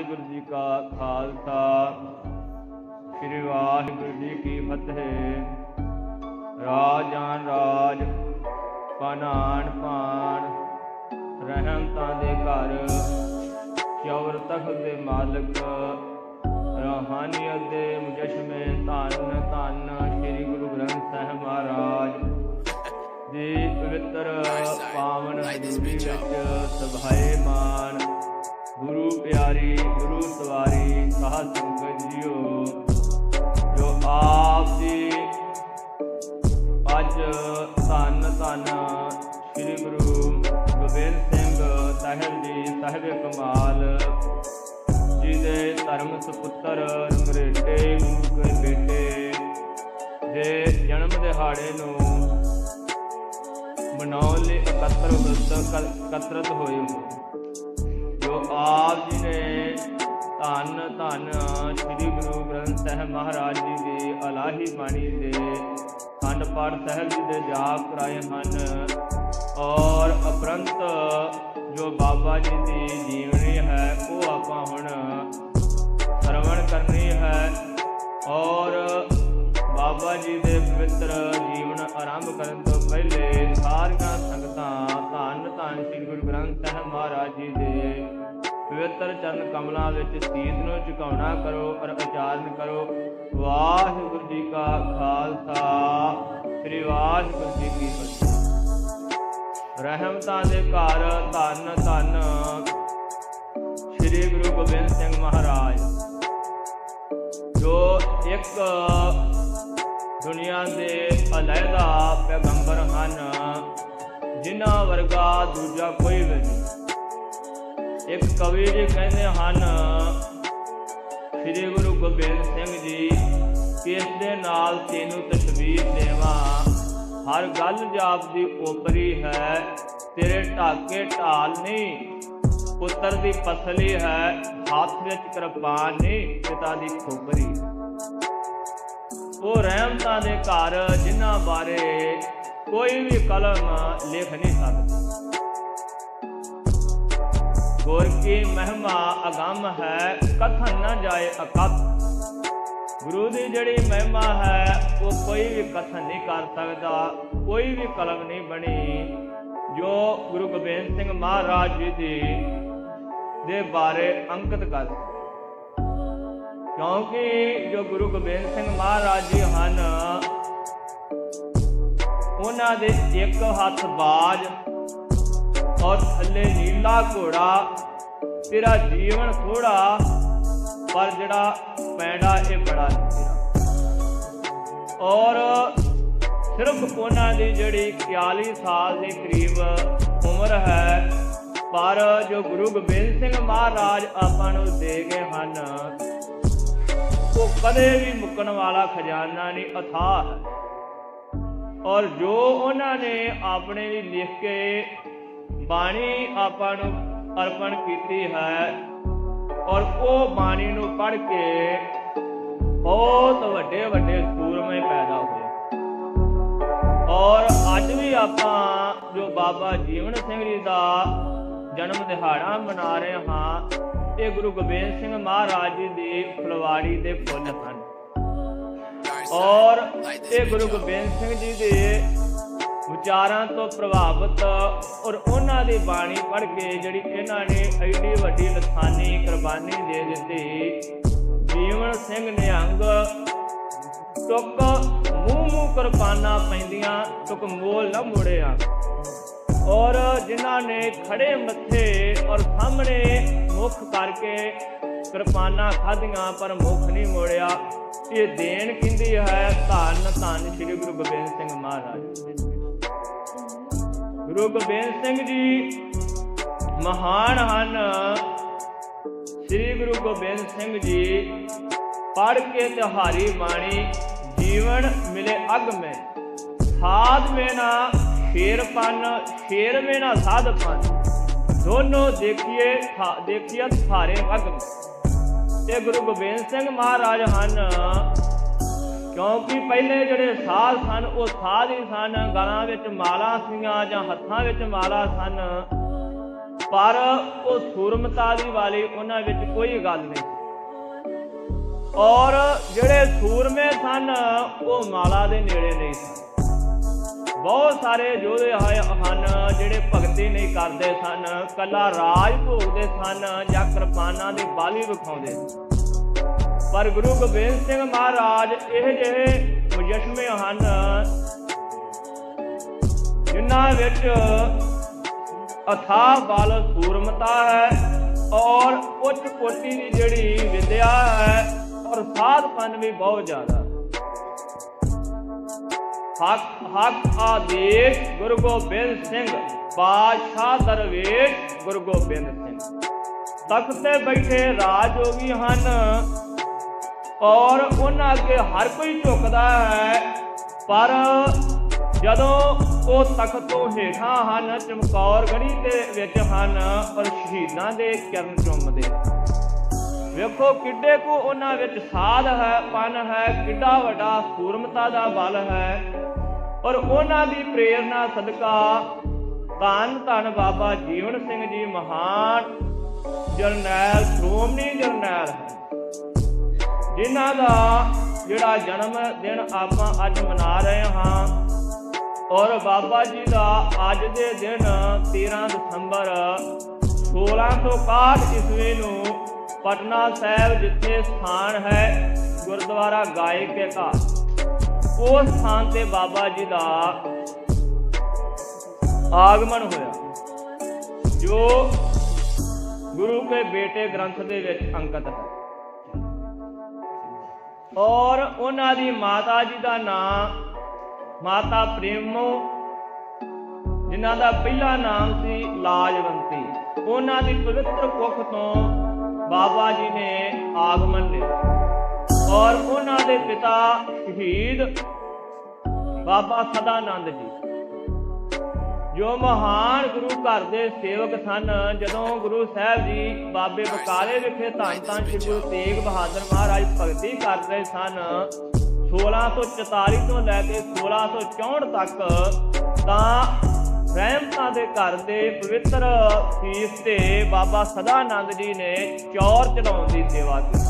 ਵਾਹਿਗੁਰੂ ਜੀ ਕਾ ਖਾਲਸਾ, ਸ੍ਰੀ ਵਾਹਿਗੁਰੂ ਜੀ ਕੀ ਫਤਿਹ। ਰਾਜਾਨ ਰਾਜ, ਪਾਨਾਨ ਪਾਨ ਰਹਿਮਤਾਂ ਦੇ ਘਰ, ਚੌਰ ਤਖਤ ਦੇ ਮਾਲਕ, ਰਹਾਨੀਅਤ ਦੇ ਮੁਜਸ਼ਮੇ ਧੰਨ ਧੰਨ ਸ੍ਰੀ ਗੁਰੂ ਗ੍ਰੰਥ ਸਾਹਿਬ ਮਹਾਰਾਜ ਦੀ ਪਵਿੱਤਰ ਪਾਵਨ ਹਜ਼ੂਰੀ ਵਿੱਚ ਸਭਾਏ ਮਾਨ। ਗੁਰੂ ਪਿਆਰੀ, ਗੁਰੂ ਸਵਾਰੀ ਸਾਧ ਸੰਗਤ ਜੀਓ। ਜੋ ਆਪ ਜੀ ਅੱਜ ਧੰਨ ਧੰਨ ਸ੍ਰੀ ਗੁਰੂ ਗੋਬਿੰਦ ਸਿੰਘ ਸਾਹਿਬ ਜੀ, ਸਾਹਿਬ ਕਮਾਲ ਜੀ ਦੇ ਧਰਮ ਸੁਪੁੱਤਰ ਅੰਗਰੇਟੇ ਗੁਰੂ ਕੇ ਬੇਟੇ ਦੇ ਜਨਮ ਦਿਹਾੜੇ ਨੂੰ ਮਨਾਉਣ ਲਈ ਇਕੱਤਰ ਹੋਏ ਇਕੱਤਰਤ ਹੋਏ ਆਪ ਜੀ ਨੇ ਧੰਨ ਧੰਨ ਸ੍ਰੀ ਗੁਰੂ ਗ੍ਰੰਥ ਸਾਹਿਬ ਮਹਾਰਾਜ ਜੀ ਦੀ ਅਲਾਹੀ ਬਾਣੀ ਦੇ ਖੰਡ ਪਾਠ ਸਾਹਿਬ ਜੀ ਦੇ ਜਾਪ ਕਰਾਏ ਹਨ ਔਰ ਅਪਰੰਤ ਜੋ ਬਾਬਾ ਜੀ ਦੀ ਜੀਵਨੀ ਹੈ, ਉਹ ਆਪਾਂ ਹੁਣ ਸਰਵਣ ਕਰਨੀ ਹੈ ਔਰ ਬਾਬਾ ਜੀ ਦੇ ਪਵਿੱਤਰ ਜੀਵਨ ਆਰੰਭ ਕਰਨ ਤੋਂ ਪਹਿਲੇ ਸਾਰੀਆਂ ਸੰਗਤਾਂ ਧੰਨ ਧੰਨ ਸ੍ਰੀ ਗੁਰੂ ਗ੍ਰੰਥ ਸਾਹਿਬ ਮਹਾਰਾਜ ਜੀ ਦੇ ਪਵਿੱਤਰ ਚਰਨ ਕਮਲਾਂ ਵਿੱਚ ਸੀਸ ਨੂੰ ਝੁਕਾਉਣਾ ਕਰੋ ਪਰ ਉਚਾਰਨ ਕਰੋ। ਵਾਹਿਗੁਰੂ ਜੀ ਕਾ ਖਾਲਸਾ। ਸ੍ਰੀ ਵਾਹਿਗੁਰੂ ਜੀ ਕੀ ਫਤਿਹ। ਰਹਿਮਤਾਂ ਦੇ ਘਰ ਧੰਨ ਧੰਨ ਸ੍ਰੀ ਗੁਰੂ ਗੋਬਿੰਦ ਸਿੰਘ ਮਹਾਰਾਜ। ਜੋ ਇੱਕ ਦੁਨੀਆ ਦੇ ਅਲੈਦਾ ਪੈਗੰਬਰ ਹਨ, ਜਿਨ੍ਹਾਂ ਵਰਗਾ ਦੂਜਾ ਕੋਈ ਵੀ ਨਹੀਂ। ਇੱਕ ਕਵੀ ਜੀ ਕਹਿੰਦੇ ਹਨ, ਸ੍ਰੀ ਗੁਰੂ ਗੋਬਿੰਦ ਸਿੰਘ ਜੀ, ਕਿਸ ਦੇ ਨਾਲ ਤੈਨੂੰ ਤਸਵੀਰ ਦੇਵਾਂ? ਹਰ ਗੱਲ ਜਾਪ ਦੀ ਓਪਰੀ ਹੈ, ਤੇਰੇ ਢਾਕੇ ਢਾਲ ਨਹੀਂ। ਪੁੱਤਰ ਦੀ ਪਸਲੀ ਹੈ, ਹੱਥ ਵਿੱਚ ਕਿਰਪਾਨ ਨਹੀਂ, ਪਿਤਾ ਦੀ ਖੋਪਰੀ। ਉਹ ਰਹਿਮਤਾਂ ਦੇ ਘਰ ਜਿਨ੍ਹਾਂ ਬਾਰੇ ਕੋਈ ਵੀ ਕਲਮ ਲਿਖ ਨਹੀਂ ਸਕਦਾ। ਗੁਰ ਕੀ ਮਹਿਮਾ ਅਗੰਮ ਹੈ, ਕਥਨ ਨਾ ਜਾਏ ਅਕਥ। ਗੁਰੂ ਦੀ ਜਿਹੜੀ ਮਹਿਮਾ ਹੈ, ਉਹ ਕੋਈ ਵੀ ਕਥਨ ਨਹੀਂ ਕਰ ਸਕਦਾ, ਕੋਈ ਵੀ ਕਲਮ ਨਹੀਂ ਬਣੀ। ਜੋ ਗੁਰੂ ਗੋਬਿੰਦ ਸਿੰਘ ਮਹਾਰਾਜ ਜੀ ਦੀ, ਦੇ ਬਾਰੇ ਅੰਕਿਤ ਕਰ। ਕਿਉਂਕਿ ਜੋ ਗੁਰੂ ਗੋਬਿੰਦ ਸਿੰਘ ਮਹਾਰਾਜ ਜੀ ਹਨ, ਉਹਨਾਂ ਦੇ ਇੱਕ ਹੱਥ ਬਾਜ ਔਰ ਥੱਲੇ ਨੀਲਾ ਘੋੜਾ। ਤੇਰਾ ਜੀਵਨ ਥੋੜਾ ਪਰ ਜਿਹੜਾ ਪੈਂਡਾ ਇਹ ਬੜਾ ਤੇਰਾ ਔਰ ਸਿਰਫ ਉਹਨਾਂ ਦੀ ਜਿਹੜੀ 41 ਸਾਲ ਦੇ ਕਰੀਬ ਉਮਰ ਹੈ, ਪਰ ਜੋ ਗੁਰੂ ਗੋਬਿੰਦ ਸਿੰਘ ਮਹਾਰਾਜ ਆਪਾਂ ਨੂੰ ਦੇ ਗਏ ਹਨ, ਉਹ ਕਦੇ ਵੀ ਮੁੱਕਣ ਵਾਲਾ ਖਜ਼ਾਨਾ ਨਹੀਂ, ਅਥਾਹ ਹੈ। ਔਰ ਜੋ ਉਹਨਾਂ ਨੇ ਆਪਣੇ ਲਈ ਲਿਖ ਕੇ ਬਾਣੀ ਆਪਾਂ ਨੂੰ ਅਰਪਣ ਕੀਤੀ ਹੈ ਔਰ ਉਹ ਬਾਣੀ ਨੂੰ ਪੜ੍ਹ ਕੇ ਬਹੁਤ ਵੱਡੇ ਵੱਡੇ ਸੂਰਮੇ ਪੈਦਾ ਹੋਏ। ਔਰ ਅੱਜ ਵੀ ਆਪਾਂ ਜੋ ਬਾਬਾ ਜੀਵਨ ਸਿੰਘ ਜੀ ਦਾ ਜਨਮ ਦਿਹਾੜਾ ਮਨਾ ਰਹੇ ਹਾਂ, ਇਹ ਗੁਰੂ ਗੋਬਿੰਦ ਸਿੰਘ ਮਹਾਰਾਜ ਜੀ ਦੀ ਫੁਲਵਾੜੀ ਦੇ ਫੁੱਲ ਹਨ। ਔਰ ਇਹ ਗੁਰੂ ਗੋਬਿੰਦ ਸਿੰਘ ਜੀ ਦੇ ਵਿਚਾਰਾਂ ਤੋਂ ਪ੍ਰਭਾਵਿਤ ਔਰ ਉਹਨਾਂ ਦੀ ਬਾਣੀ ਪੜ੍ਹ ਕੇ ਜਿਹੜੀ ਇਹਨਾਂ ਨੇ ਐਡੀ ਵੱਡੀ ਲਖਾਨੀ ਕੁਰਬਾਨੀ ਦੇ ਦਿੱਤੀ। ਜੀਵਨ ਸਿੰਘ ਨਿਹੰਗ ਤੁਕ ਮੂੰਹ ਮੂੰਹ ਕੁਰਬਾਨਾ ਪੈਂਦੀਆਂ ਤੁਕ ਮੋਲ ਨਾ ਮੁੜਿਆ। ਔਰ ਜਿਨ੍ਹਾਂ ਨੇ ਖੜੇ ਮੱਥੇ ਔਰ ਸਾਹਮਣੇ ਮੁਖ ਕਰਕੇ ਕਿਰਪਾਨਾਂ ਖਾਧੀਆਂ, ਪਰ ਮੁਖ ਨਹੀਂ ਮੋੜਿਆ। ਇਹ ਦੇਣ ਕਿੰਦੀ ਹੈ? ਧੰਨ ਧੰਨ ਸ੍ਰੀ ਗੁਰੂ ਗੋਬਿੰਦ ਸਿੰਘ ਮਹਾਰਾਜ। ਗੁਰੂ ਗੋਬਿੰਦ ਸਿੰਘ ਜੀ ਮਹਾਨ ਹਨ। ਸ੍ਰੀ ਗੁਰੂ ਗੋਬਿੰਦ ਸਿੰਘ ਜੀ ਪੜ ਕੇ ਤਿਹਾਰੀ ਬਾਣੀ, ਜੀਵਨ ਮਿਲੇ ਅਗ ਮੈਂ। ਸਾਧ ਮੇ ਨਾ ਸ਼ੇਰ ਪਨ, ਸ਼ੇਰ ਮੇ ਨਾ ਸਾਧ ਪਨ। ਦੋਨੋਂ ਦੇਖੀਏ ਦੇਖੀਏ ਸਾਰੇ ਅਗ ਤੇ ਗੁਰੂ ਗੋਬਿੰਦ ਸਿੰਘ ਮਹਾਰਾਜ ਹਨ ਕਿਉਂਕਿ ਪਹਿਲੇ ਜਿਹੜੇ ਸਾਧ ਸਨ, ਉਹ ਸਾਧ ਹੀ ਸਨ, ਗਲਾਂ ਵਿੱਚ ਮਾਲਾ ਸੀਆਂ ਜਾਂ ਹੱਥਾਂ ਵਿੱਚ ਮਾਲਾ ਸਨ। ਪਰ ਉਹ ਸੂਰਮਤਾ ਦੀ ਵਾਲੀ ਉਹਨਾਂ ਵਿੱਚ ਕੋਈ ਗੱਲ ਨਹੀਂ। ਔਰ ਜਿਹੜੇ ਸੂਰਮੇ ਸਨ, ਉਹ ਮਾਲਾ ਦੇ ਨੇੜੇ ਨਹੀਂ ਸਨ। ਬਹੁਤ ਸਾਰੇ ਯੋਧੇ ਹੋਏ ਹਨ, ਜਿਹੜੇ ਭਗਤੀ ਨਹੀਂ ਕਰਦੇ ਸਨ, ਕੱਲਾ ਰਾਜ ਭੋਗਦੇ ਸਨ ਜਾਂ ਕਿਰਪਾਨਾਂ ਦੇ ਬਾਲੀ ਵਿਖਾਉਂਦੇ ਸਨ। ਪਰ ਗੁਰੂ ਗੋਬਿੰਦ ਸਿੰਘ ਮਹਾਰਾਜ ਇਹ ਜਿਹੇ ਮੁਜਸ਼ਮੇ ਹਨ, ਜਿਨ੍ਹਾਂ ਵਿੱਚ ਅਥਾਹ ਬਲ ਸੂਰਮਤਾ ਹੈ ਔਰ ਉੱਚ ਕੋਟੀ ਦੀ ਜਿਹੜੀ ਵਿਦਿਆ ਹੈ ਔਰ ਸਾਧਪਨ ਵੀ ਬਹੁਤ ਜ਼ਿਆਦਾ। ਹੱਕ ਹੱਕ ਆਦੇਸ਼ ਗੁਰੂ ਗੋਬਿੰਦ ਸਿੰਘ, ਬਾਦਸ਼ਾਹ ਦਰਵੇਸ਼ ਗੁਰੂ ਗੋਬਿੰਦ ਸਿੰਘ। ਤਖਤ ਤੇ ਬੈਠੇ ਰਾਜਯੋਗੀ ਹਨ ਔਰ ਉਹਨਾਂ ਅੱਗੇ ਹਰ ਕੋਈ ਝੁਕਦਾ ਹੈ। ਪਰ ਜਦੋਂ ਉਹ ਤਖਤ ਤੋਂ ਹੇਠਾਂ ਹਨ, ਚਮਕੌਰ ਗੜੀ ਦੇ ਵਿੱਚ ਹਨ, ਪਰ ਸ਼ਹੀਦਾਂ ਦੇ ਚਰਨ ਚੁੰਮਦੇ ਵੇਖੋ ਕਿੱਡੇ ਕੋ ਉਹਨਾਂ ਵਿੱਚ ਸਾਧ ਹੈ, ਪਨ ਹੈ, ਕਿੱਡਾ ਵੱਡਾ ਸੂਰਮਤਾ ਦਾ ਬਲ ਹੈ। ਔਰ ਉਹਨਾਂ ਦੀ ਪ੍ਰੇਰਣਾ, ਸਦਕਾ ਧੰਨ ਧੰਨ ਬਾਬਾ ਜੀਵਨ ਸਿੰਘ ਜੀ ਮਹਾਨ ਜਰਨੈਲ, ਸ਼੍ਰੋਮਣੀ ਜਰਨੈਲ ਹੈ ਜਿਨ੍ਹਾਂ ਦਾ ਜਿਹੜਾ ਜਨਮ ਦਿਨ ਆਪਾਂ ਅੱਜ ਮਨਾ ਰਹੇ ਹਾਂ ਔਰ ਬਾਬਾ ਜੀ ਦਾ ਅੱਜ ਦੇ ਦਿਨ 13 ਦਸੰਬਰ 1661 ਈਸਵੀ ਨੂੰ ਪਟਨਾ ਸਾਹਿਬ ਜਿੱਥੇ ਸਥਾਨ ਹੈ ਗੁਰਦੁਆਰਾ ਗਾਇਕ ਕੇ ਘਾਟ ਉਸ ਸਥਾਨ ਤੇ ਬਾਬਾ ਜੀ ਦਾ ਆਗਮਨ ਹੋਇਆ, ਜੋ ਗੁਰੂ ਕੇ ਬੇਟੇ ਗ੍ਰੰਥ ਦੇ ਵਿੱਚ ਅੰਕਿਤ ਹੈ। ਔਰ ਉਹਨਾਂ ਦੀ ਮਾਤਾ ਜੀ ਦਾ ਨਾਮ ਮਾਤਾ ਪ੍ਰੇਮੋ, ਜਿਨ੍ਹਾਂ ਦਾ ਪਹਿਲਾ ਨਾਮ ਸੀ ਲਾਜਵੰਤੀ। ਉਹਨਾਂ ਦੀ ਪਵਿੱਤਰ ਕੁੱਖ ਤੋਂ ਬਾਬਾ ਜੀ ਨੇ ਆਗਮਨ ਲਿਆ। ਔਰ ਉਹਨਾਂ ਦੇ ਪਿਤਾ ਸ਼ਹੀਦ ਬਾਬਾ ਸਦਾਨੰਦ ਜੀ। ਜੋ ਮਹਾਨ ਗੁਰੂ ਘਰ ਦੇ ਸੇਵਕ ਸਨ, ਜਦੋਂ ਗੁਰੂ ਸਾਹਿਬ ਜੀ ਬਾਬੇ ਬਕਾਲੇ ਵਿਖੇ ਧੰਨ ਧੰਨ ਸ੍ਰੀ ਗੁਰੂ ਤੇਗ ਬਹਾਦਰ ਮਹਾਰਾਜ ਭਗਤੀ ਕਰ ਰਹੇ ਸਨ 1644 ਤੋਂ ਲੈ ਕੇ 1664 ਤੱਕ, ਤਾਂ ਰਹਿਮਤਾਂ ਦੇ ਘਰ ਦੇ ਪਵਿੱਤਰ ਫੀਸ ਤੇ ਬਾਬਾ ਸਦਾਨੰਦ ਜੀ ਨੇ ਚੌਰ ਚਲਾਉਣ ਦੀ ਸੇਵਾ ਕੀਤੀ।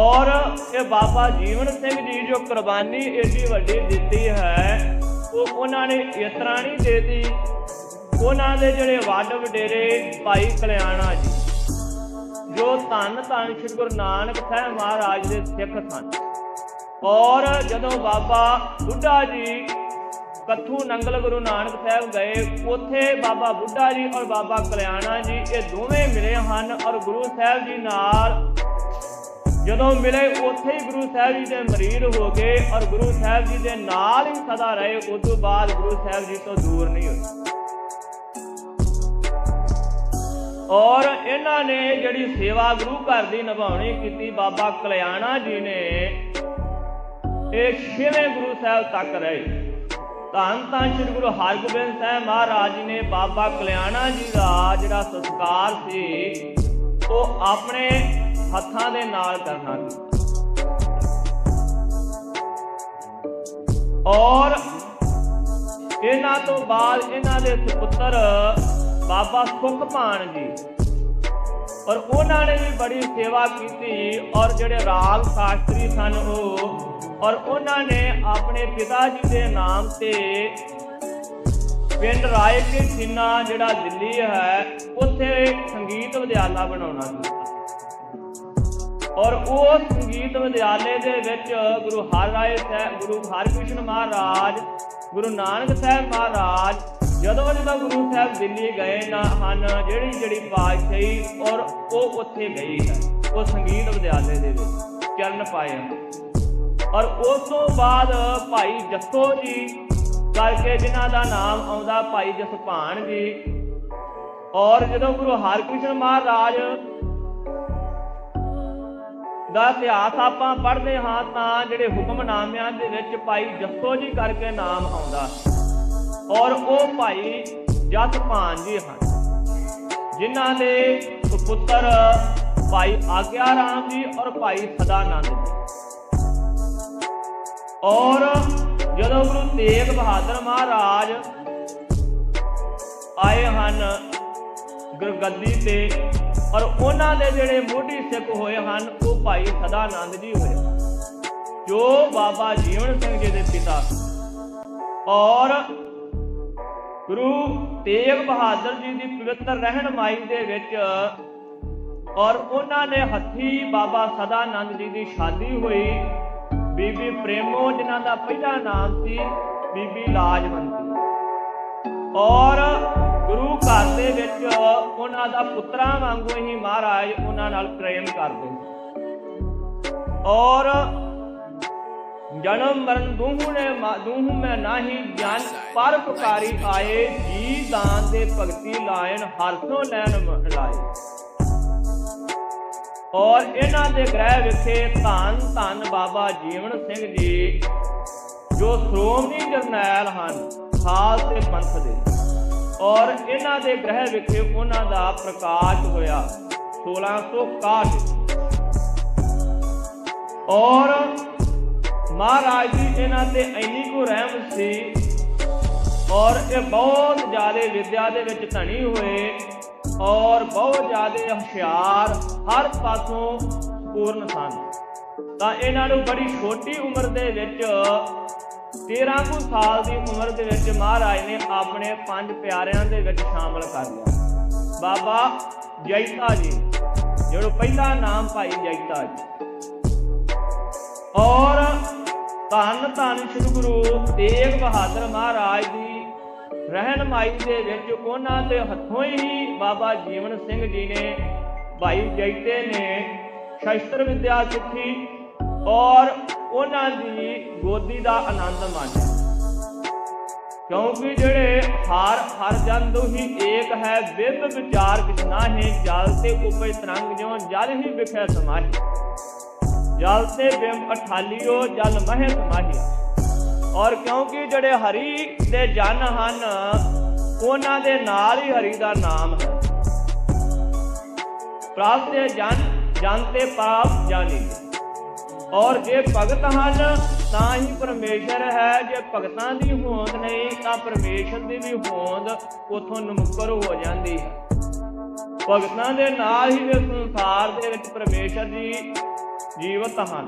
ਔਰ ਇਹ ਬਾਬਾ ਜੀਵਨ ਸਿੰਘ ਜੀ ਜੋ ਕੁਰਬਾਨੀ ਏਡੀ ਵੱਡੀ ਦਿੱਤੀ ਹੈ ਉਹ ਉਹਨਾਂ ਨੇ ਇਸ ਤਰ੍ਹਾਂ ਨਹੀਂ ਦੇਤੀ। ਉਹਨਾਂ ਦੇ ਜਿਹੜੇ ਵੱਡ ਵਡੇਰੇ ਭਾਈ ਕਲਿਆਣਾ ਜੀ, ਜੋ ਧੰਨ ਧੰਨ ਸ੍ਰੀ ਗੁਰੂ ਨਾਨਕ ਸਾਹਿਬ ਮਹਾਰਾਜ ਦੇ ਸਿੱਖ ਸਨ। ਔਰ ਜਦੋਂ ਬਾਬਾ ਬੁੱਢਾ ਜੀ ਕੱਥੂ ਨੰਗਲ ਗੁਰੂ ਨਾਨਕ ਸਾਹਿਬ ਗਏ, ਉੱਥੇ ਬਾਬਾ ਬੁੱਢਾ ਜੀ ਔਰ ਬਾਬਾ ਕਲਿਆਣਾ ਜੀ ਇਹ ਦੋਵੇਂ ਮਿਲੇ ਹਨ ਔਰ ਗੁਰੂ ਸਾਹਿਬ ਜੀ ਨਾਲ ਜਦੋਂ ਮਿਲੇ ਉੱਥੇ ਹੀ ਗੁਰੂ ਸਾਹਿਬ ਜੀ ਦੇ ਮਰੀਰ ਹੋ ਗਏ ਔਰ ਗੁਰੂ ਸਾਹਿਬ ਜੀ ਦੇ ਨਾਲ ਹੀ ਸਦਾ ਰਹੇ, ਉਸ ਤੋਂ ਬਾਅਦ ਗੁਰੂ ਸਾਹਿਬ ਜੀ ਤੋਂ ਦੂਰ ਨਹੀਂ ਹੋਏ। ਔਰ ਇਹਨਾਂ ਨੇ ਜਿਹੜੀ ਸੇਵਾ ਗੁਰੂ ਘਰ ਦੀ ਨਿਭਾਉਣੀ ਕੀਤੀ, ਬਾਬਾ ਕਲਿਆਣਾ ਜੀ ਨੇ, ਇਹ ਛੇਵੇਂ ਗੁਰੂ ਸਾਹਿਬ ਤੱਕ ਰਹੇ। ਧੰਨ ਧੰਨ ਸ੍ਰੀ ਗੁਰੂ ਹਰਗੋਬਿੰਦ ਸਾਹਿਬ ਮਹਾਰਾਜ ਜੀ ਨੇ ਬਾਬਾ ਕਲਿਆਣਾ ਜੀ ਦਾ ਜਿਹੜਾ ਸੰਸਕਾਰ ਸੀ, ਉਹ ਆਪਣੇ ਹੱਥਾਂ ਦੇ ਨਾਲ ਕਰਨਾ ਔਰ ਇਹਨਾਂ ਤੋਂ ਬਾਅਦ ਇਹਨਾਂ ਦੇ ਸੁਪੁੱਤਰ ਬਾਬਾ ਸੁਖਪਾਨ ਜੀ। ਔਰ ਉਹਨਾਂ ਨੇ ਵੀ ਬੜੀ ਸੇਵਾ ਕੀਤੀ ਔਰ ਜਿਹੜੇ ਰਾਗ ਸ਼ਾਸਤਰੀ ਸਨ ਉਹ, ਔਰ ਉਹਨਾਂ ਨੇ ਆਪਣੇ ਪਿਤਾ ਜੀ ਦੇ ਨਾਮ ਤੇ ਪਿੰਡ ਰਾਏ ਕੇ ਸਿੰਨਾ ਜਿਹੜਾ ਦਿੱਲੀ ਹੈ, ਉੱਥੇ ਸੰਗੀਤ ਵਿਦਿਆਲਾ ਬਣਾਉਣਾ ਸੀ। ਔਰ ਉਹ ਸੰਗੀਤ ਵਿਦਿਆਲੇ ਦੇ ਵਿੱਚ ਗੁਰੂ ਹਰਿਰਾਏ ਸਾਹਿਬ ਗੁਰੂ ਹਰਕ੍ਰਿਸ਼ਨ ਮਹਾਰਾਜ, ਗੁਰੂ ਨਾਨਕ ਸਾਹਿਬ ਮਹਾਰਾਜ, ਜਦੋਂ ਜਦੋਂ ਗੁਰੂ ਸਾਹਿਬ ਦਿੱਲੀ ਗਏ ਨਾ ਹਨ, ਜਿਹੜੀ ਜਿਹੜੀ ਪਾਤਸ਼ਾਹੀ ਔਰ ਉਹ ਉੱਥੇ ਗਈ ਹੈ ਉਹ ਸੰਗੀਤ ਵਿਦਿਆਲੇ ਦੇ ਵਿੱਚ ਚਰਨ ਪਾਏ। ਔਰ ਉਸ ਤੋਂ ਬਾਅਦ ਭਾਈ ਜੱਸੋ ਜੀ, ਕਰਕੇ ਜਿਨ੍ਹਾਂ ਦਾ ਨਾਮ ਆਉਂਦਾ ਭਾਈ ਜਸਪਾਨ ਜੀ, ਔਰ ਜਦੋਂ ਗੁਰੂ ਹਰਕ੍ਰਿਸ਼ਨ ਮਹਾਰਾਜ ਦਾ ਇਤਿਹਾਸ ਆਪਾਂ ਪੜ੍ਹਦੇ ਹਾਂ ਤਾਂ ਜਿਹੜੇ ਹੁਕਮਨਾਮਿਆਂ ਦੇ ਵਿੱਚ ਭਾਈ ਜੱਸੋ ਜੀ ਕਰਕੇ ਨਾਮ ਆਉਂਦਾ। ਔਰ ਉਹ ਭਾਈ ਜਸਪਾਨ ਜੀ ਹਨ। ਜਿਨ੍ਹਾਂ ਦੇ ਪੁੱਤਰ ਭਾਈ ਆਗਿਆ ਰਾਮ ਜੀ ਔਰ ਭਾਈ ਸਦਾਨੰਦ ਜੀ। ਔਰ ਜਦੋਂ ਗੁਰੂ ਤੇਗ ਬਹਾਦਰ ਮਹਾਰਾਜ ਆਏ ਹਨ ਗੁਰਗੱਦੀ ਤੇ ਔਰ ਉਹਨਾਂ ਦੇ ਜਿਹੜੇ ਮੋਢੀ ਸਿੱਖ ਹੋਏ ਹਨ, ਉਹ ਭਾਈ ਸਦਾਨੰਦ ਜੀ ਹੋਏ ਜੋ ਬਾਬਾ ਜੀਵਨ ਸਿੰਘ ਜੀ ਦੇ ਪਿਤਾ ਔਰ ਗੁਰੂ ਤੇਗ ਬਹਾਦਰ ਜੀ ਦੀ ਪਵਿੱਤਰ ਰਹਿਨਮਾਈ ਦੇ ਵਿੱਚ ਔਰ ਉਹਨਾਂ ਨੇ ਹੱਥੀ ਬਾਬਾ ਸਦਾਨੰਦ ਜੀ ਦੀ ਸ਼ਾਦੀ ਹੋਈ। ਬੀਬੀ ਪ੍ਰੇਮੋ, ਜਿਨ੍ਹਾਂ ਦਾ ਪਹਿਲਾ ਨਾਮ ਸੀ ਬੀਬੀ ਲਾਜਵੰਤੀ ਔਰ ਗੁਰੂ ਘਰ ਦੇ ਵਿੱਚ ਉਹਨਾਂ ਦਾ ਪੁੱਤਰਾਂ ਵਾਂਗੂ ਹੀ ਮਹਾਰਾਜ ਉਹਨਾਂ ਨਾਲ ਪ੍ਰੇਮ ਕਰਦੇ ਔਰ ਜਨਮ ਮਰਨ ਦੂਹੂ ਨੇ ਦੂਹੂ ਮੈਂ ਨਾਹੀ ਜਨ, ਪਰ ਪੁਕਾਰੀ ਆਏ ਜੀ ਦਾਨ ਦੇ ਭਗਤੀ ਲਾਇਨ ਹਰਸੋਂ ਲੈਣ ਮ- ਲਾਏ। ਔਰ ਇਹਨਾਂ ਦੇ ਗ੍ਰਹਿ ਵਿਖੇ ਧੰਨ ਧੰਨ ਬਾਬਾ ਜੀਵਨ ਸਿੰਘ ਜੀ, ਜੋ ਸ਼੍ਰੋਮਣੀ ਜਰਨੈਲ ਹਨ ਖਾਸ ਤੇ ਪੰਥ ਦੇ। ਔਰ ਇਹਨਾਂ ਦੇ ਗ੍ਰਹਿ ਵਿਖੇ ਉਹਨਾਂ ਦਾ ਪ੍ਰਕਾਸ਼ ਹੋਇਆ। 1661 ਔਰ ਮਹਾਰਾਜ ਜੀ ਇਹਨਾਂ ਤੇ ਇੰਨੀ ਕੋ ਰਹਿਮ ਸੀ ਔਰ ਇਹ ਬਹੁਤ ਜ਼ਿਆਦਾ ਵਿਦਿਆ ਦੇ ਵਿੱਚ ਧਣੀ ਹੋਏ ਔਰ ਬਹੁਤ ਜ਼ਿਆਦਾ ਹੁਸ਼ਿਆਰ ਹਰ ਪਾਸੋਂ ਪੂਰਨ ਸਨ। ਤਾਂ ਇਹਨਾਂ ਨੂੰ ਬੜੀ ਛੋਟੀ ਉਮਰ ਦੇ ਵਿੱਚ 13 ਕੁ ਸਾਲ ਦੀ ਉਮਰ ਦੇ ਵਿੱਚ ਮਹਾਰਾਜ ਨੇ ਆਪਣੇ ਪੰਜ ਪਿਆਰਿਆਂ ਦੇ ਵਿੱਚ ਸ਼ਾਮਲ ਕਰ ਲਿਆ। ਬਾਬਾ ਜੈਤਾ ਜੀ, ਜਿਹੜਾ ਪਹਿਲਾ ਨਾਮ ਭਾਈ ਜੈਤਾ ਜੀ। ਔਰ ਧੰਨ ਧੰਨ ਸ੍ਰੀ ਗੁਰੂ ਤੇਗ ਬਹਾਦਰ ਮਹਾਰਾਜ ਦੀ ਰਹਿਨਮਾਈ ਦੇ ਵਿੱਚ ਉਹਨਾਂ ਦੇ ਹੱਥੋਂ ਹੀ ਬਾਬਾ ਜੀਵਨ ਸਿੰਘ ਜੀ ਨੇ ਭਾਈ ਜੈਤੇ ਨੇ ਸ਼ਸਤਰ ਵਿਦਿਆ ਸਿੱਖੀ ਔਰ ਉਹਨਾਂ ਦੀ ਗੋਦੀ ਦਾ ਆਨੰਦ ਮਾਣਿਆ। ਕਿਉਂਕਿ ਜਿਹੜੇ ਹਰ ਹਰ ਜਨ ਹੀ ਏਕ ਹੈ ਵਿਭ ਵਿਚਾਰ ਕਿਛ ਨਾਹੀ, ਜਲ ਤੇ ਉਪਜ ਤਰੰਗ ਜਿਉ ਜਲ ਹੀ ਵਿਖੇ ਸਮਾਹੀ। ਜਲ ਤੇ ਬਿੰਬ ਅਠਾਲੀਓ, ਜਲ ਮਹਿ ਸਮਾਹੀ। ਔਰ ਕਿਉਂਕਿ ਜਿਹੜੇ ਹਰੀ ਦੇ ਜਨ ਹਨ, ਉਹਨਾਂ ਦੇ ਨਾਲ ਹੀ ਹਰੀ ਦਾ ਨਾਮ ਹੈ। ਪ੍ਰਾਪਤ ਜਨ ਜਨ ਤੇ ਪਾਪ ਜਾਣੀ ਔਰ ਜੇ ਭਗਤ ਹਨ, ਤਾਂ ਹੀ ਪਰਮੇਸ਼ਰ ਹੈ। ਜੇ ਭਗਤਾਂ ਦੀ ਹੋਂਦ ਨਹੀਂ, ਤਾਂ ਪਰਮੇਸ਼ਰ ਦੀ ਵੀ ਹੋਂਦ ਉਥੋਂ ਨਮੁਕਰ ਹੋ ਜਾਂਦੀ ਹੈ। ਭਗਤਾਂ ਦੇ ਨਾਲ ਹੀ ਇਸ ਸੰਸਾਰ ਦੇ ਵਿੱਚ ਪਰਮੇਸ਼ਰ ਜੀ ਜੀਵਤ ਹਨ।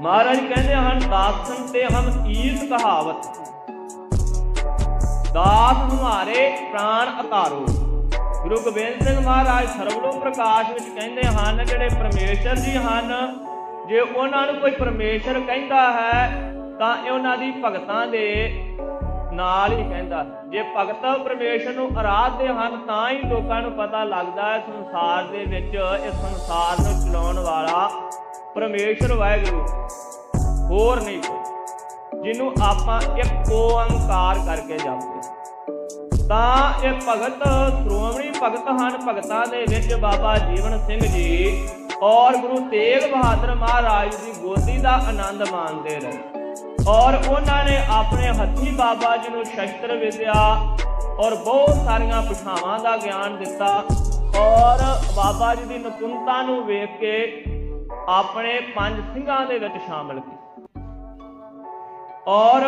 ਮਹਾਰਾਜ ਕਹਿੰਦੇ ਹਨ, ਦਾਸਨ ਤੇ ਹਮ ਈਸ ਕਹਾਵਤ। ਦਾਸ ਹਮਾਰੇ ਪ੍ਰਾਣ ਅਤਾਰੋ। ਗੁਰੂ ਗੋਬਿੰਦ ਸਿੰਘ ਮਹਾਰਾਜ ਸਰਵਲੋਕ ਪ੍ਰਕਾਸ਼ ਵਿੱਚ ਕਹਿੰਦੇ ਹਨ, ਜਿਹੜੇ ਪਰਮੇਸ਼ਰ ਜੀ ਹਨ, ਜੇ ਉਹਨਾਂ ਨੂੰ ਕੋਈ ਪਰਮੇਸ਼ਰ ਕਹਿੰਦਾ ਹੈ, ਤਾਂ ਇਹ ਉਹਨਾਂ ਦੀ ਭਗਤਾਂ ਦੇ ਨਾਲ ਹੀ ਕਹਿੰਦਾ ਜੇ ਭਗਤ ਪਰਮੇਸ਼ਰ ਨੂੰ ਆਰਾਧਦੇ ਹਨ, ਤਾਂ ਹੀ ਲੋਕਾਂ ਨੂੰ ਪਤਾ ਲੱਗਦਾ ਹੈ, ਸੰਸਾਰ ਦੇ ਵਿੱਚ ਇਸ ਸੰਸਾਰ ਨੂੰ ਚਲਾਉਣ ਵਾਲਾ ਪਰਮੇਸ਼ਰ ਵਾਹਿਗੁਰੂ ਹੋਰ ਨਹੀਂ ਕੋਈ, ਜਿਹਨੂੰ ਆਪਾਂ ਇੱਕ ਓੰਕਾਰ ਕਰਕੇ ਜਪਦੇ ਤਾਂ ਇਹ ਭਗਤ ਸ਼੍ਰੋਮਣੀ ਭਗਤ ਹਨ ਭਗਤਾਂ ਦੇ ਵਿੱਚ ਬਾਬਾ ਜੀਵਨ ਸਿੰਘ ਜੀ ਔਰ ਗੁਰੂ ਤੇਗ ਬਹਾਦਰ ਮਹਾਰਾਜ ਦੀ ਗੋਦੀ ਦਾ ਆਨੰਦ ਮਾਣਦੇ ਰਹੇ। ਔਰ ਉਹਨਾਂ ਨੇ ਆਪਣੇ ਹੱਥੀ ਬਾਬਾ ਜੀ ਨੂੰ ਸ਼ਸਤਰ ਵਿਦਿਆ ਔਰ ਬਹੁਤ ਸਾਰੀਆਂ ਭਾਸ਼ਾਵਾਂ ਦਾ ਗਿਆਨ ਦਿੱਤਾ ਔਰ ਬਾਬਾ ਜੀ ਦੀ ਨਿਪੁੰਨਤਾ ਨੂੰ ਵੇਖ ਕੇ ਆਪਣੇ ਪੰਜ ਸਿੰਘਾਂ ਦੇ ਵਿੱਚ ਸ਼ਾਮਲ ਕੀਤਾ। ਔਰ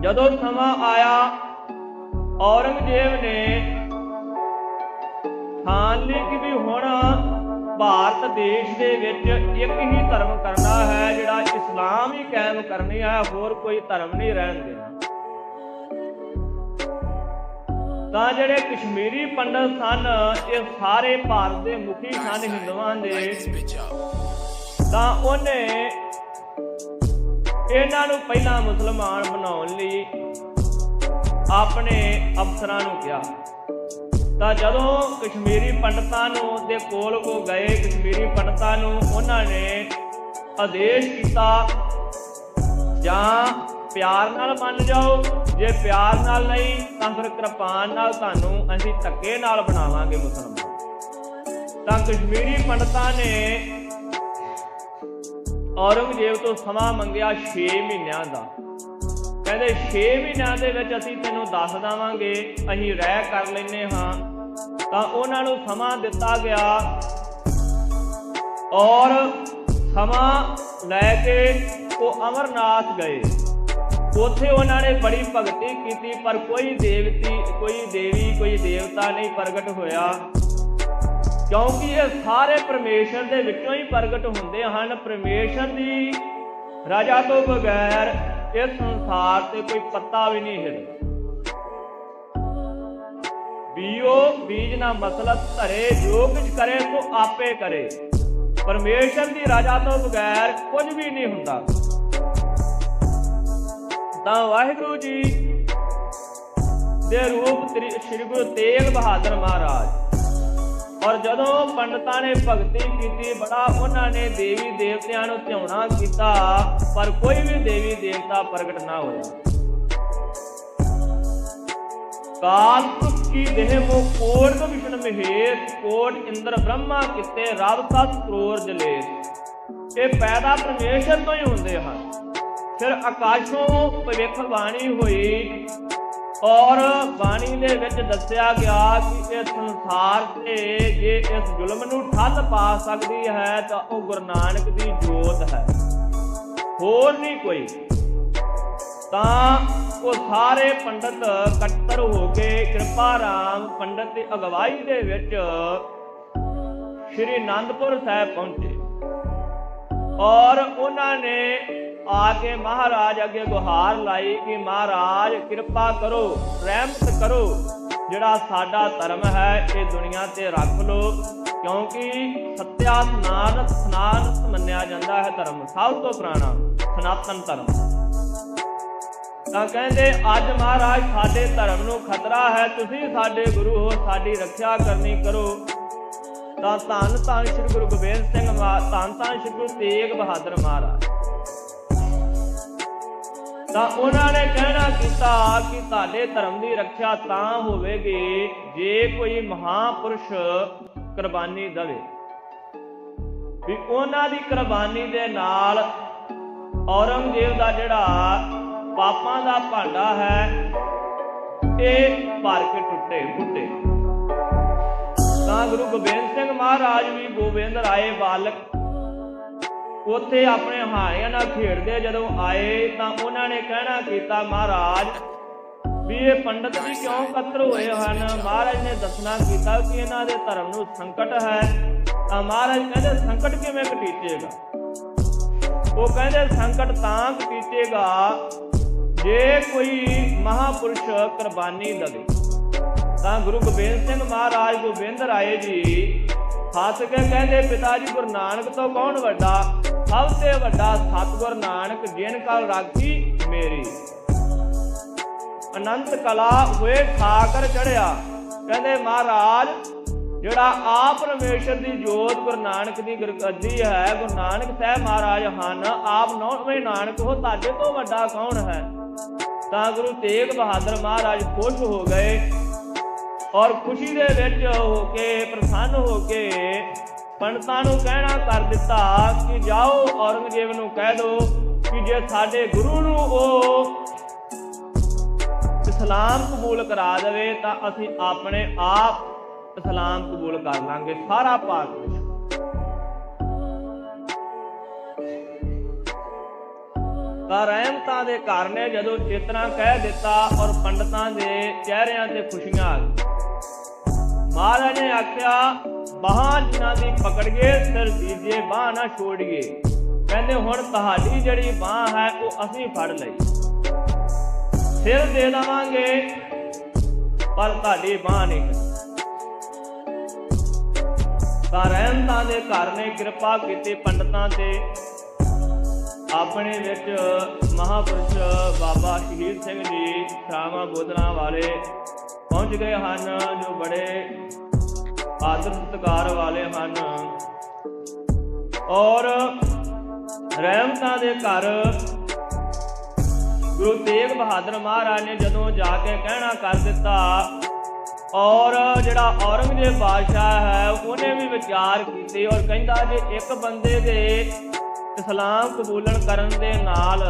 ਜਦੋਂ ਸਮਾਂ ਆਇਆ ਔਰੰਗਜ਼ੇਬ ਨੇ ਠਾਣ ਲਈ ਕਿ ਵੀ ਹੁਣ ਭਾਰਤ ਦੇਸ਼ ਦੇ ਵਿੱਚ ਇੱਕ ਹੀ ਧਰਮ ਕਰਨਾ ਹੈ, ਜਿਹੜਾ ਇਸਲਾਮ ਹੀ ਕਾਇਮ ਕਰਨੀ ਹੈ ਹੋਰ ਕੋਈ ਧਰਮ ਨਹੀਂ ਰਹਿਣ ਦੇਣਾ। ਤਾਂ ਜਿਹੜੇ ਕਸ਼ਮੀਰੀ ਪੰਡਤ ਸਨ, ਇਹ ਸਾਰੇ ਭਾਰਤ ਦੇ ਮੁਖੀ ਸਨ, ਹਿੰਦੂਆਂ ਦੇ। ਤਾਂ ਉਹਨੇ ਇਹਨਾਂ ਨੂੰ ਪਹਿਲਾਂ ਮੁਸਲਮਾਨ ਬਣਾਉਣ ਲਈ ਆਪਣੇ ਅਫਸਰਾਂ ਨੂੰ ਕਿਹਾ। ਤਾਂ ਜਦੋਂ ਕਸ਼ਮੀਰੀ ਪੰਡਤਾਂ ਨੂੰ ਦੇ ਕੋਲ ਕੋ ਗਏ, ਕਸ਼ਮੀਰੀ ਪੰਡਤਾਂ ਨੂੰ ਉਹਨਾਂ ਨੇ ਆਦੇਸ਼ ਕੀਤਾ, ਜਾਂ ਪਿਆਰ ਨਾਲ ਮੰਨ ਜਾਓ, ਜੇ ਪਿਆਰ ਨਾਲ ਨਹੀਂ, ਤਾਂ ਫਿਰ ਕਿਰਪਾਨ ਨਾਲ ਤੁਹਾਨੂੰ ਅਸੀਂ ਧੱਕੇ ਨਾਲ ਬਣਾਵਾਂਗੇ ਮੁਸਲਮਾਨ। ਤਾਂ ਕਸ਼ਮੀਰੀ ਪੰਡਤਾਂ ਨੇ ਔਰੰਗਜ਼ੇਬ ਤੋਂ ਸਮਾਂ ਮੰਗਿਆ 6 ਮਹੀਨਿਆਂ ਦਾ। ਕਹਿੰਦੇ 6 ਮਹੀਨਿਆਂ ਦੇ ਵਿੱਚ ਅਸੀਂ ਤੈਨੂੰ ਦੱਸ ਦਵਾਂਗੇ, ਅਸੀਂ ਰਹਿ ਕਰ ਲੈਨੇ ਹਾਂ। ਤਾਂ ਉਹਨਾਂ ਨੂੰ ਸਮਾਂ ਦਿੱਤਾ ਗਿਆ ਔਰ ਸਮਾਂ ਲੈ ਕੇ ਉਹ ਅਮਰਨਾਥ ਗਏ। ਉੱਥੇ ਉਹਨਾਂ ਨੇ ਬੜੀ ਭਗਤੀ ਕੀਤੀ, ਪਰ ਕੋਈ ਦੇਵਤੀ, ਕੋਈ ਦੇਵੀ, ਕੋਈ ਦੇਵਤਾ ਨਹੀਂ ਪ੍ਰਗਟ ਹੋਇਆ। ਕਿਉਂਕਿ ਇਹ ਸਾਰੇ ਪਰਮੇਸ਼ਰ ਦੇ ਵਿੱਚੋਂ ਹੀ ਪ੍ਰਗਟ ਹੁੰਦੇ ਹਨ। ਪਰਮੇਸ਼ਰ ਦੀ ਰਾਜਾ ਤੋਂ ਬਗੈਰ ਇਸ ਸੰਸਾਰ ਤੇ ਕੋਈ ਪੱਤਾ ਵੀ ਨਹੀਂ ਹਿਲਦਾ। ਬੀਓ, ਬੀਜ ਨਾ ਮਸਲਤ ਧਰੇ, ਜੋ ਕੁਝ ਕਰੇ ਸੋ ਆਪੇ ਕਰੇ। ਪਰਮੇਸ਼ਰ ਦੀ ਰਾਜਾ ਤੋਂ ਬਗੈਰ ਕੁਝ ਵੀ ਨਹੀਂ ਹੁੰਦਾ। ਤਾਂ ਵਾਹਿਗੁਰੂ ਜੀ ਦੇ ਰੂਪ ਸ੍ਰੀ ਗੁਰੂ ਤੇਗ ਬਹਾਦਰ ਮਹਾਰਾਜ ਔਰ ਜਦੋਂ ਪੰਡਤਾਂ ਨੇ ਭਗਤੀ ਕੀਤੀ, ਬੜਾ ਉਹਨਾਂ ਨੇ ਦੇਵੀ ਦੇਵਤਿਆਂ ਨੂੰ ਧਿਆਉਣਾ ਕੀਤਾ, ਪਰ ਕੋਈ ਵੀ ਦੇਵੀ ਦੇਵਤਾ ਪ੍ਰਗਟ ਨਾ ਹੋਇਆ। ਕਾਲ ਕੀ ਦੇਹ ਮੋ ਕੋਟ ਵਿਸ਼ਨ ਮਹੇਸ਼, ਕੋਟ ਇੰਦਰ ਬ੍ਰਹਮਾ ਕਿਤੇ ਰਬ ਸਤ ਕਰੋੜ ਜਲੇਸ਼। ਇਹ ਪੈਦਾ ਪਰਮੇਸ਼ਰ ਤੋਂ ਹੀ ਹੁੰਦੇ ਹਨ। ਫਿਰ ਆਕਾਸ਼ੋਂ ਭਵਿੱਖ ਬਾਣੀ ਹੋਈ। ਔਰ ਬਾਣੀ ਦੇ ਵਿੱਚ ਦੱਸਿਆ ਗਿਆ ਕਿ ਇਹ ਸੰਸਾਰ ਤੇ ਜੇ ਇਸ ਜ਼ੁਲਮ ਨੂੰ ਠੱਲ ਪਾ ਸਕਦੀ ਹੈ ਤਾਂ ਉਹ ਗੁਰੂ ਨਾਨਕ ਦੀ ਜੋਤ ਹੈ। ਹੋਰ ਨਹੀਂ ਕੋਈ। ਤਾਂ ਉਹ ਸਾਰੇ ਪੰਡਤ ਇਕੱਤਰ ਹੋ ਕੇ ਕਿਰਪਾ ਰਾਮ ਪੰਡਤ ਦੀ ਅਗਵਾਈ ਦੇ ਵਿੱਚ ਸ਼੍ਰੀ ਅਨੰਦਪੁਰ ਸਾਹਿਬ ਪਹੁੰਚੇ। ਔਰ ਉਹਨਾਂ ਨੇ ਆ ਕੇ ਮਹਾਰਾਜ ਅੱਗੇ ਗੁਹਾਰ ਲਾਈ ਕਿ ਮਹਾਰਾਜ, ਕਿਰਪਾ ਕਰੋ, ਰਹਿਮਤ ਕਰੋ। ਜਿਹੜਾ ਸਾਡਾ ਧਰਮ ਹੈ, ਇਹ ਦੁਨੀਆ ਤੇ ਰੱਖ ਲੋ ਕਿਉਂਕਿ ਸਤਿਆ ਸਨਾਨ ਸਨਾਨ ਮੰਨਿਆ ਜਾਂਦਾ ਹੈ ਧਰਮ। ਸਭ ਤੋਂ ਪੁਰਾਣਾ ਸਨਾਤਨ ਧਰਮ। ਤਾਂ ਕਹਿੰਦੇ, ਅੱਜ ਮਹਾਰਾਜ ਸਾਡੇ ਧਰਮ ਨੂੰ ਖਤਰਾ ਹੈ, ਤੁਸੀਂ ਸਾਡੇ ਗੁਰੂ ਹੋ, ਸਾਡੀ ਰੱਖਿਆ ਕਰਨੀ ਕਰੋ। ਤਾਂ ਧੰਨ ਧੰਨ ਸ੍ਰੀ ਗੁਰੂ ਗੋਬਿੰਦ ਸਿੰਘ ਮਹਾ ਧੰਨ ਧੰਨ ਸ੍ਰੀ ਗੁਰੂ ਤੇਗ ਬਹਾਦਰ ਮਹਾਰਾਜ। ਤਾਂ ਉਹਨਾਂ ਨੇ ਕਹਿਣਾ ਕੀਤਾ ਕਿ ਤੁਹਾਡੇ ਧਰਮ ਦੀ ਰੱਖਿਆ ਤਾਂ ਹੋਵੇਗੀ ਜੇ ਕੋਈ ਮਹਾਪੁਰਸ਼ ਕੁਰਬਾਨੀ ਦੇਵੇ। ਵੀ ਉਹਨਾਂ ਦੀ ਕੁਰਬਾਨੀ ਦੇ ਨਾਲ ਔਰੰਗਜ਼ੇਬ ਦਾ ਜਿਹੜਾ ਪਾਪਾਂ ਦਾ ਭਾਂਡਾ ਹੈ, ਇਹ ਭਰ ਕੇ ਟੁੱਟੇ ਫੁੱਟੇ ਤਾਂ ਗੁਰੂ ਗੋਬਿੰਦ ਸਿੰਘ ਮਹਾਰਾਜ ਵੀ ਗੋਬਿੰਦ ਰਾਏ ਬਾਲਕ ਉੱਥੇ ਆਪਣੇ ਹਾਰਿਆਂ ਨਾਲ ਖੇਡਦੇ ਜਦੋਂ ਆਏ ਤਾਂ ਉਹਨਾਂ ਨੇ ਕਹਿਣਾ ਕੀਤਾ, ਮਹਾਰਾਜ, ਵੀ ਇਹ ਪੰਡਤ ਜੀ ਕਿਉਂ ਕਤਰ ਹੋਏ ਹਨ? ਮਹਾਰਾਜ ਨੇ ਦੱਸਣਾ ਕੀਤਾ ਕਿ ਇਹਨਾਂ ਦੇ ਧਰਮ ਨੂੰ ਸੰਕਟ ਹੈ। ਤਾਂ ਮਹਾਰਾਜ ਕਹਿੰਦੇ, ਸੰਕਟ ਕਿਵੇਂ ਘਟੀਚੇਗਾ? ਉਹ ਕਹਿੰਦੇ, ਸੰਕਟ ਤਾਂ ਘਟੀਚੇਗਾ ਜੇ ਕੋਈ ਮਹਾਪੁਰਸ਼ ਕੁਰਬਾਨੀ ਦੇਵੇ ਤਾਂ ਗੁਰੂ ਗੋਬਿੰਦ ਸਿੰਘ ਮਹਾਰਾਜ, ਗੋਬਿੰਦ ਰਾਏ ਜੀ ਹੱਸ ਕੇ ਕਹਿੰਦੇ ਪਿਤਾ ਜੀ ਗੁਰੂ ਨਾਨਕ ਤੋਂ ਕੌਣ ਵੱਡਾ? ਸਭ ਤੋਂ ਵੱਡਾ ਸਤਿਗੁਰ ਨਾਨਕ ਜਿਨ ਕਲ ਰਾਖੀ ਮੇਰੀ। ਅਨੰਤ ਕਲਾ ਹੋਏ ਠਾਕਰ ਚੜਿਆ ਕਹਿੰਦੇ ਮਹਾਰਾਜ, ਜਿਹੜਾ ਆਪ ਪਰਮੇਸ਼ਰ ਦੀ ਜੋਤ ਗੁਰੂ ਨਾਨਕ ਦੀ ਗੁਰਗੱਦੀ ਹੈ, ਗੁਰੂ ਨਾਨਕ ਸਾਹਿਬ ਮਹਾਰਾਜ ਹਨ, ਆਪ ਨੌਵੇਂ ਨਾਨਕ ਹੋ, ਤੁਹਾਡੇ ਤੋਂ ਵੱਡਾ ਕੌਣ ਹੈ? ਤਾਂ ਗੁਰੂ ਤੇਗ ਬਹਾਦਰ ਮਹਾਰਾਜ ਖੁਸ਼ ਹੋ ਗਏ। ਔਰ ਖੁਸ਼ੀ ਦੇ ਵਿੱਚ ਹੋ ਕੇ, ਪ੍ਰਸੰਨ ਹੋ ਕੇ ਪੰਡਤਾਂ ਨੂੰ ਕਹਿਣਾ ਕਰ ਦਿੱਤਾ ਕਿ ਜਾਓ ਔਰੰਗਜ਼ੇਬ ਨੂੰ ਕਹਿ ਦਿਓ ਕਿ ਜੇ ਸਾਡੇ ਗੁਰੂ ਨੂੰ ਉਹ ਇਸਲਾਮ ਕਬੂਲ ਕਰਾ ਦੇਵੇ ਤਾਂ ਅਸੀਂ ਆਪਣੇ ਆਪ ਇਸਲਾਮ ਕਬੂਲ ਕਰ ਲਾਂਗੇ, ਸਾਰਾ ਭਾਰਤ ਵਿੱਚ। ਰਹਿਮਤਾਂ ਦੇ ਘਰ ਨੇ ਜਦੋਂ ਚੇਤਨਾ ਕਹਿ ਦਿੱਤਾ ਔਰ ਪੰਡਤਾਂ ਦੇ ਚਿਹਰਿਆਂ ਤੇ ਖੁਸ਼ੀਆਂ ਆ ਗਈਆਂ। ਮਹਾਰਾਜ ਨੇ ਆਖਿਆ ਬਾਹਾਂ ਜਿਨ੍ਹਾਂ ਦੀ ਪਕੜੀਏ ਸਿਰ ਦੀਜੇ ਬਾਹ ਨਾ ਛੋੜੀਏ ਕਹਿੰਦੇ, ਹੁਣ ਤੁਹਾਡੀ ਜਿਹੜੀ ਬਾਹ ਹੈ, ਉਹ ਅਸੀਂ ਫੜ ਲਈ। ਸਿਰ ਦੇ ਦਵਾਂਗੇ, ਪਰ ਤੁਹਾਡੀ ਬਾਹ ਨਹੀਂ ਤਾਂ ਰਹਿਮਤਾਂ ਦੇ ਘਰ ਨੇ ਕਿਰਪਾ ਕੀਤੀ ਪੰਡਤਾਂ ਤੇ। ਆਪਣੇ ਵਿੱਚ ਮਹਾਪੁਰਸ਼ ਬਾਬਾ ਸ਼ਹੀਦ ਸਿੰਘ ਜੀ, ਸ਼ਾਮਾ ਬੋਧਨਾ ਵਾਲੇ ਪਹੁੰਚ ਗਏ ਹਨ ਜੋ ਬੜੇ ਆਦਰ ਸਤਿਕਾਰ ਵਾਲੇ ਹਨ। ਔਰ ਰਹਿਮਤਾਂ ਦੇ ਘਰ ਗੁਰੂ ਤੇਗ ਬਹਾਦਰ ਮਹਾਰਾਜ ਨੇ ਜਦੋਂ ਜਾ ਕੇ ਕਹਿਣਾ ਕਰ ਦਿੱਤਾ, ਔਰ ਜਿਹੜਾ ਔਰੰਗਜ਼ੇਬ ਬਾਦਸ਼ਾਹ ਹੈ, ਉਹਨੇ ਵੀ ਵਿਚਾਰ ਕੀਤੇ ਔਰ ਕਹਿੰਦਾ ਜੇ ਇੱਕ ਬੰਦੇ ਦੇ ਇਸਲਾਮ ਕਬੂਲਣ ਕਰਨ ਦੇ ਨਾਲ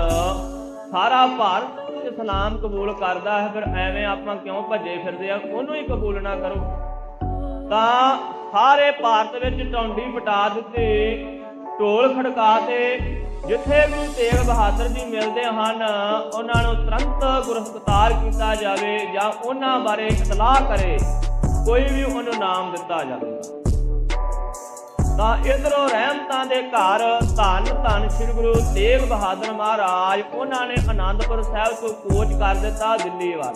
ਸਾਰਾ ਭਾਰਤ ਸਲਾਮ ਕਬੂਲ ਕਰਦਾ ਹੈ, ਫਿਰ ਐਵੇਂ ਆਪਾਂ ਕਿਉਂ ਭੱਜੇ ਫਿਰਦੇ ਆ? ਉਹਨੂੰ ਹੀ ਕਬੂਲ ਨਾ ਕਰੋ। ਤਾਂ ਸਾਰੇ ਭਾਰਤ ਵਿੱਚ ਟੌਂਡੀ ਵਟਾ ਦਿੱਤੇ। ਢੋਲ ਖੜਕਾ ਖੜਕਾਤੇ ਜਿੱਥੇ ਵੀ ਤੇਗ ਬਹਾਦਰ ਜੀ ਮਿਲਦੇ ਹਨ, ਉਹਨਾਂ ਨੂੰ ਤੁਰੰਤ ਗ੍ਰਿਫਤਾਰ ਕੀਤਾ ਜਾਵੇ ਜਾਂ ਉਹਨਾਂ ਬਾਰੇ ਇਤਲਾਹ ਕਰੇ, ਕੋਈ ਵੀ ਉਹਨੂੰ ਨਾਮ ਦਿੱਤਾ ਜਾਵੇ। ਤਾਂ ਇਧਰੋਂ ਰਹਿਮਤਾਂ ਦੇ ਘਰ ਧੰਨ ਧੰਨ ਸ੍ਰੀ ਗੁਰੂ ਤੇਗ ਬਹਾਦਰ ਮਹਾਰਾਜ, ਉਹਨਾਂ ਨੇ ਆਨੰਦਪੁਰ ਸਾਹਿਬ ਤੋਂ ਕੋਚ ਕਰ ਦਿੱਤਾ ਦਿੱਲੀ ਵੱਲ।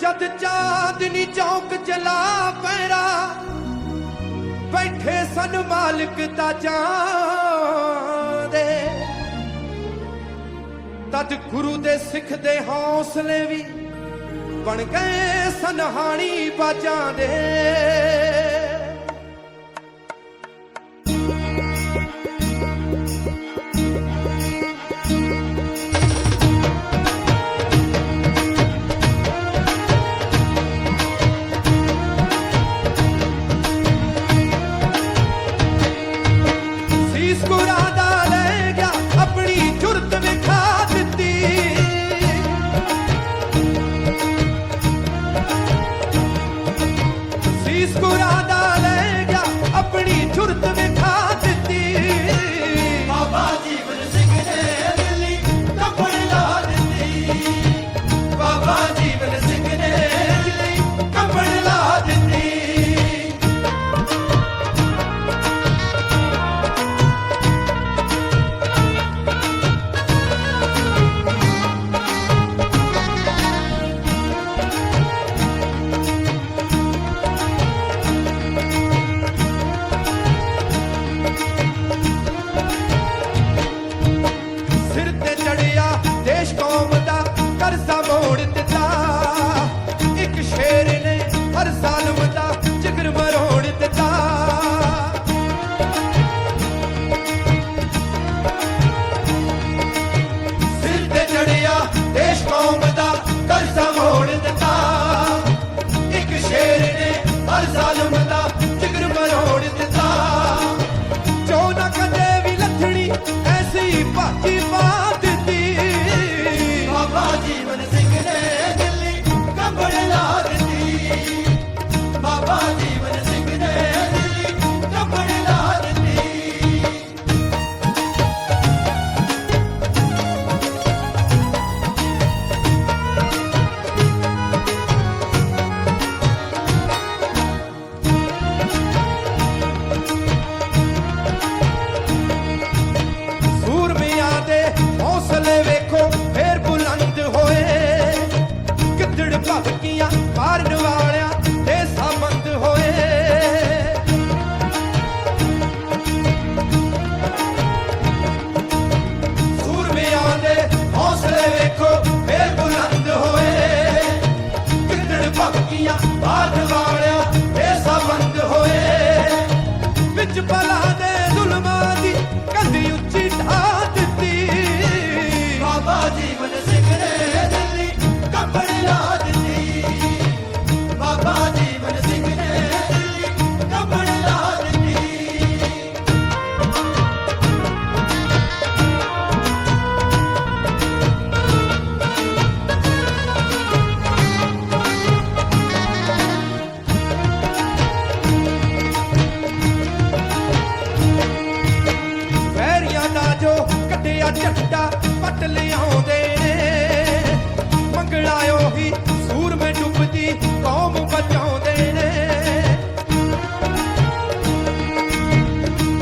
ਜਦ ਚਾਂਦਨੀ ਚੌਕ ਚਲਾ ਪੈਰਾ ਬੈਠੇ ਸਨ ਮਾਲਕ ਦਾ ਦੇ ਤਦ ਗੁਰੂ ਦੇ ਸਿੱਖ ਦੇ ਹੌਸਲੇ ਵੀ ਬਣ ਗਏ ਸਨਹਾਣੀ ਬਾਜਾਂ ਦੇ।